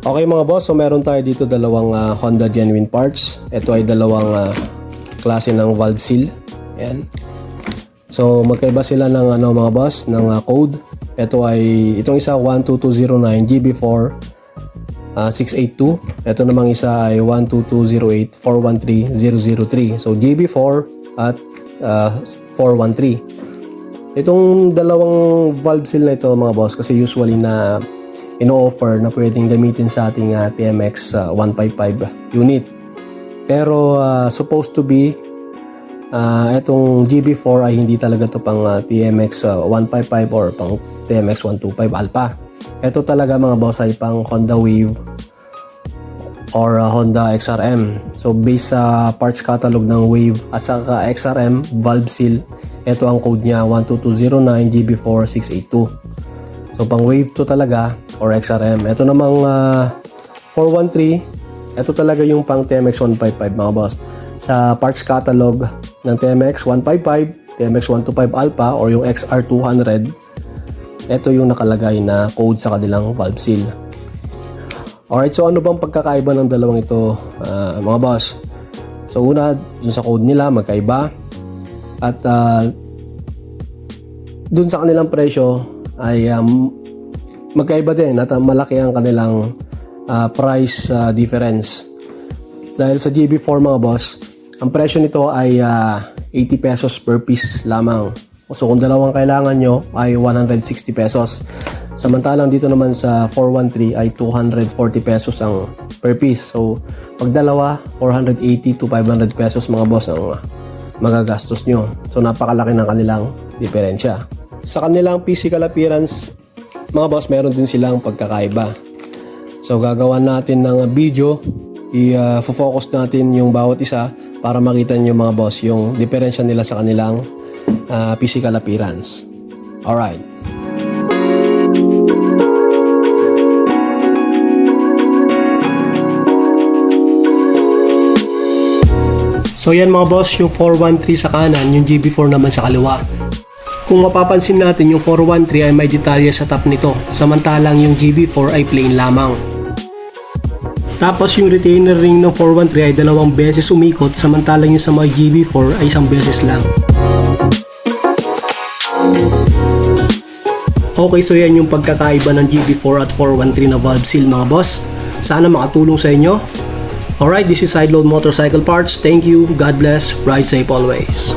Okay mga boss, so meron tayo dito dalawang ah, Honda genuine parts. Ito ay dalawang ah, klase ng valve seal. Ayan. So magkaiba sila ng ano mga boss, ng ah, code. Ito ay itong isa 12209 GB4 ah, 682. Ito namang isa ay 12208 413003. So GB4 at ah, 413. Itong dalawang valve seal na ito mga boss kasi usually na ino-offer na pwedeng gamitin sa ating ah, TMX ah, 155 unit. Pero ah, supposed to be ah, itong GB4 ay hindi talaga to pang ah, TMX ah, 155 or pang TMX 125 Alpha. Ito talaga mga boss ay pang Honda Wave or uh, Honda XRM. So based sa parts catalog ng Wave at saka XRM valve seal, ito ang code niya 12209 GB4682. So pang Wave to talaga or XRM. Ito namang uh, 413, ito talaga yung pang TMX 155 mga boss. Sa parts catalog ng TMX 155, TMX 125 Alpha or yung XR200, ito yung nakalagay na code sa kanilang valve seal. Alright, so ano bang pagkakaiba ng dalawang ito, ah, mga boss? So una, dun sa code nila, magkaiba. At ah, dun sa kanilang presyo ay um, magkaiba din at malaki ang kanilang ah, price ah, difference. Dahil sa GB4 mga boss, ang presyo nito ay ah, 80 pesos per piece lamang. So kung dalawang kailangan nyo ay 160 pesos. Samantalang dito naman sa 413 ay 240 pesos ang per piece. So pag dalawa, 480 to 500 pesos mga boss ang magagastos nyo. So napakalaki ng kanilang diferensya. Sa kanilang physical appearance, mga boss, meron din silang pagkakaiba. So gagawa natin ng video, i-focus natin yung bawat isa para makita nyo mga boss yung diferensya nila sa kanilang ah, physical appearance. Alright. So yan mga boss, yung 413 sa kanan, yung GB4 naman sa kaliwa. Kung mapapansin natin, yung 413 ay may detalye sa top nito, samantalang yung GB4 ay plain lamang. Tapos yung retainer ring ng 413 ay dalawang beses umikot, samantalang yung sa mga GB4 ay isang beses lang. Okay, so yan yung pagkakaiba ng GB4 at 413 na valve seal mga boss. Sana makatulong sa inyo. Alright, this is Sideload Motorcycle Parts. Thank you, God bless, ride safe always.